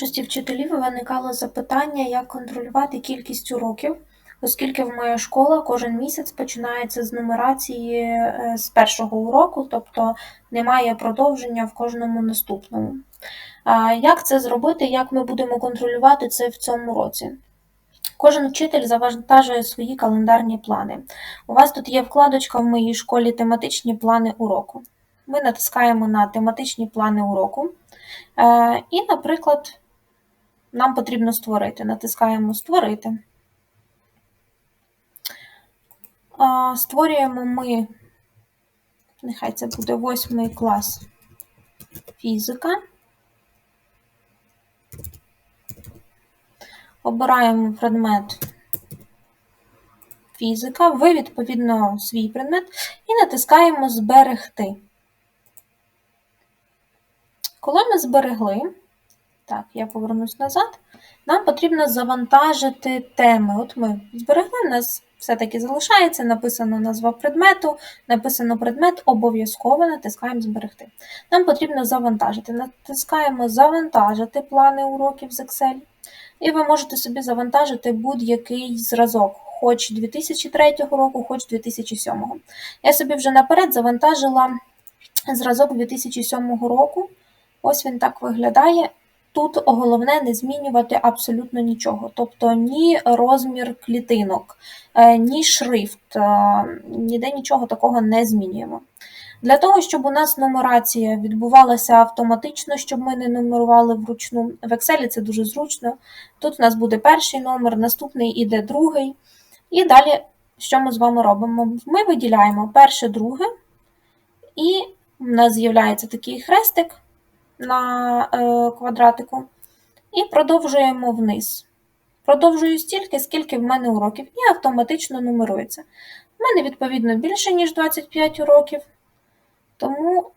більшості вчителів виникало запитання, як контролювати кількість уроків, оскільки в моя школа кожен місяць починається з нумерації е, з першого уроку, тобто немає продовження в кожному наступному. Як це зробити, як ми будемо контролювати це в цьому році? Кожен вчитель завантажує свої календарні плани. У вас тут є вкладочка в моїй школі тематичні плани уроку. Ми натискаємо на тематичні плани уроку. Е, І, наприклад, нам потрібно створити. Натискаємо Створити. Створюємо ми, нехай це буде восьмий клас фізика. Обираємо предмет фізика, ви, відповідно, свій предмет, і натискаємо Зберегти. Коли ми зберегли, так, я повернусь назад, нам потрібно завантажити теми. От ми зберегли, у нас все-таки залишається, написано назва предмету, написано предмет, обов'язково натискаємо Зберегти. Нам потрібно завантажити. Натискаємо Завантажити плани уроків з Excel. І ви можете собі завантажити будь-який зразок, хоч 2003 року, хоч 2007. Я собі вже наперед завантажила зразок 2007 року. Ось він так виглядає. Тут головне не змінювати абсолютно нічого, тобто ні розмір клітинок, е, ні шрифт, е, ніде нічого такого не змінюємо. Для того, щоб у нас нумерація відбувалася автоматично, щоб ми не нумерували вручну. В Excel це дуже зручно. Тут у нас буде перший номер, наступний іде другий. І далі, що ми з вами робимо? Ми виділяємо перше, друге, і у нас з'являється такий хрестик на е, квадратику, і продовжуємо вниз. Продовжую стільки, скільки в мене уроків, і автоматично нумерується. У мене, відповідно, більше, ніж 25 уроків. Тому,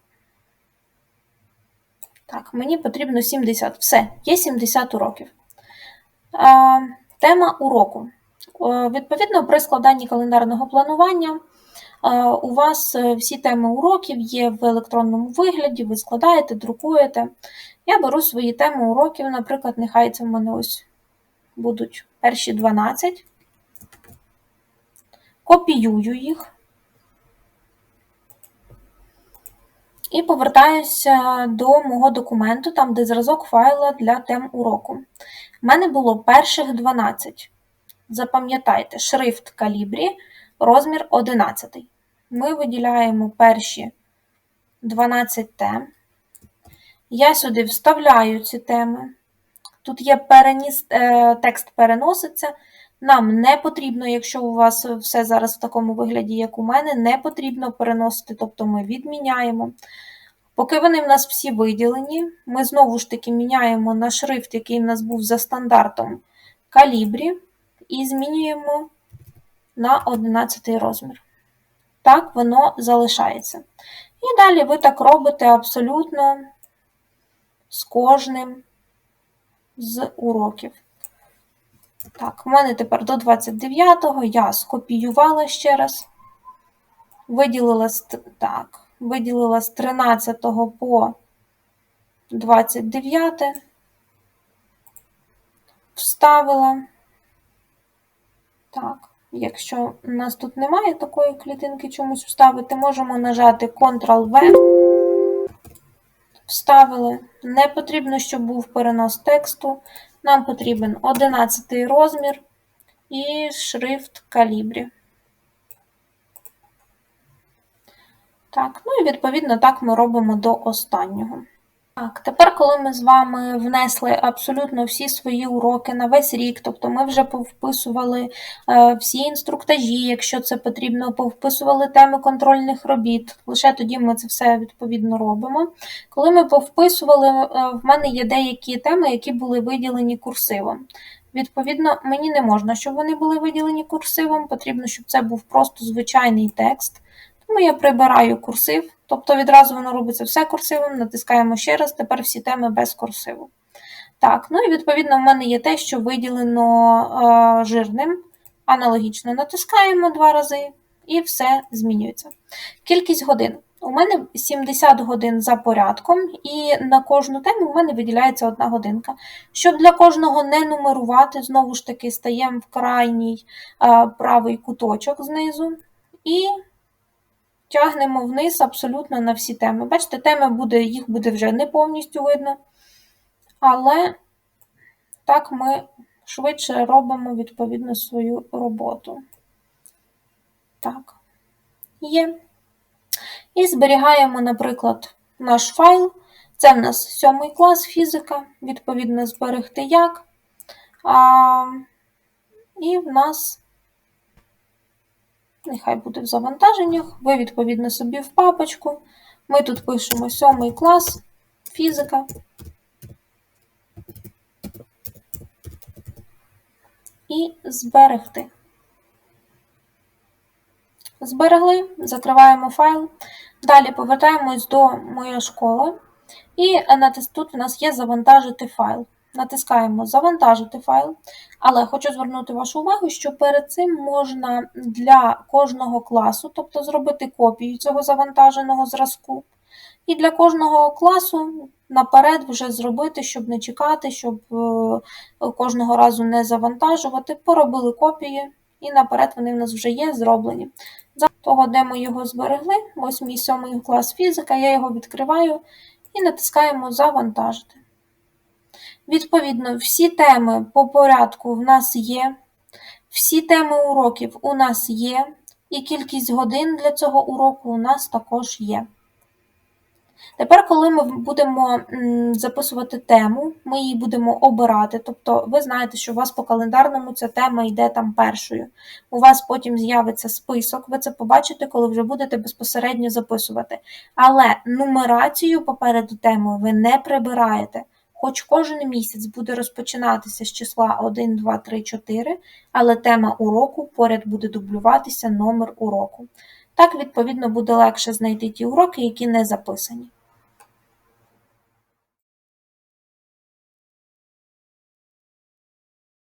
так, мені потрібно 70. Все, є 70 уроків. А, Тема уроку. Відповідно, при складанні календарного планування. У вас е, всі теми уроків є в електронному вигляді, ви складаєте, друкуєте. Я беру свої теми уроків, наприклад, нехай це в мене ось будуть перші 12, копіюю їх. І повертаюся до мого документу, там, де зразок файла для тем уроку. У мене було перших 12. Запам'ятайте, шрифт калібрі, розмір 11. Ми виділяємо перші 12 тем. Я сюди вставляю ці теми. Тут є переніс, е, текст переноситься. Нам не потрібно, якщо у вас все зараз в такому вигляді, як у мене, не потрібно переносити, тобто ми відміняємо. Поки вони в нас всі виділені, ми знову ж таки міняємо на шрифт, який в нас був за стандартом калібрі, і змінюємо на 11 розмір. Так, воно залишається. І далі ви так робите абсолютно з кожним з уроків. Так, у мене тепер до 29-го я скопіювала ще раз, виділила так, виділила з 13 по 29, вставила. Якщо у нас тут немає такої клітинки чомусь вставити, можемо нажати Ctrl-V. Вставили. Не потрібно, щоб був перенос тексту. Нам потрібен 11 розмір і шрифт калібрі. Так, ну і відповідно так ми робимо до останнього. Так, тепер, коли ми з вами внесли абсолютно всі свої уроки на весь рік, тобто ми вже повписували е, всі інструктажі, якщо це потрібно, повписували теми контрольних робіт, лише тоді ми це все відповідно робимо. Коли ми повписували, е, в мене є деякі теми, які були виділені курсивом. Відповідно, мені не можна, щоб вони були виділені курсивом, потрібно, щоб це був просто звичайний текст. Тому я прибираю курсив, тобто відразу воно робиться все курсивом, натискаємо ще раз, тепер всі теми без курсиву. Так, ну і відповідно в мене є те, що виділено е, жирним. Аналогічно натискаємо два рази, і все змінюється. Кількість годин. У мене 70 годин за порядком, і на кожну тему в мене виділяється одна годинка. Щоб для кожного не нумерувати, знову ж таки, стаємо в крайній а, правий куточок знизу і тягнемо вниз абсолютно на всі теми. Бачите, теми буде, їх буде вже не повністю видно, але так ми швидше робимо відповідно свою роботу. Так, є. І зберігаємо, наприклад, наш файл. Це в нас сьомий клас фізика, відповідно, зберегти як. А, І в нас, нехай буде в завантаженнях, ви, відповідно, собі в папочку. Ми тут пишемо сьомий клас фізика. І зберегти. Зберегли, закриваємо файл. Далі повертаємось до моя школа. І тут у нас є завантажити файл. Натискаємо Завантажити файл. Але хочу звернути вашу увагу, що перед цим можна для кожного класу, тобто зробити копію цього завантаженого зразку. І для кожного класу наперед вже зробити, щоб не чекати, щоб кожного разу не завантажувати. Поробили копії, і наперед вони в нас вже є зроблені. За того, де ми його зберегли, ось мій сьомий клас фізика, я його відкриваю і натискаємо Завантажити. Відповідно, всі теми по порядку в нас є, всі теми уроків у нас є, і кількість годин для цього уроку у нас також є. Тепер, коли ми будемо записувати тему, ми її будемо обирати. Тобто, ви знаєте, що у вас по календарному ця тема йде там першою. У вас потім з'явиться список, ви це побачите, коли вже будете безпосередньо записувати. Але нумерацію попереду теми ви не прибираєте. Хоч кожен місяць буде розпочинатися з числа 1, 2, 3, 4, але тема уроку поряд буде дублюватися номер уроку. Так, відповідно, буде легше знайти ті уроки, які не записані.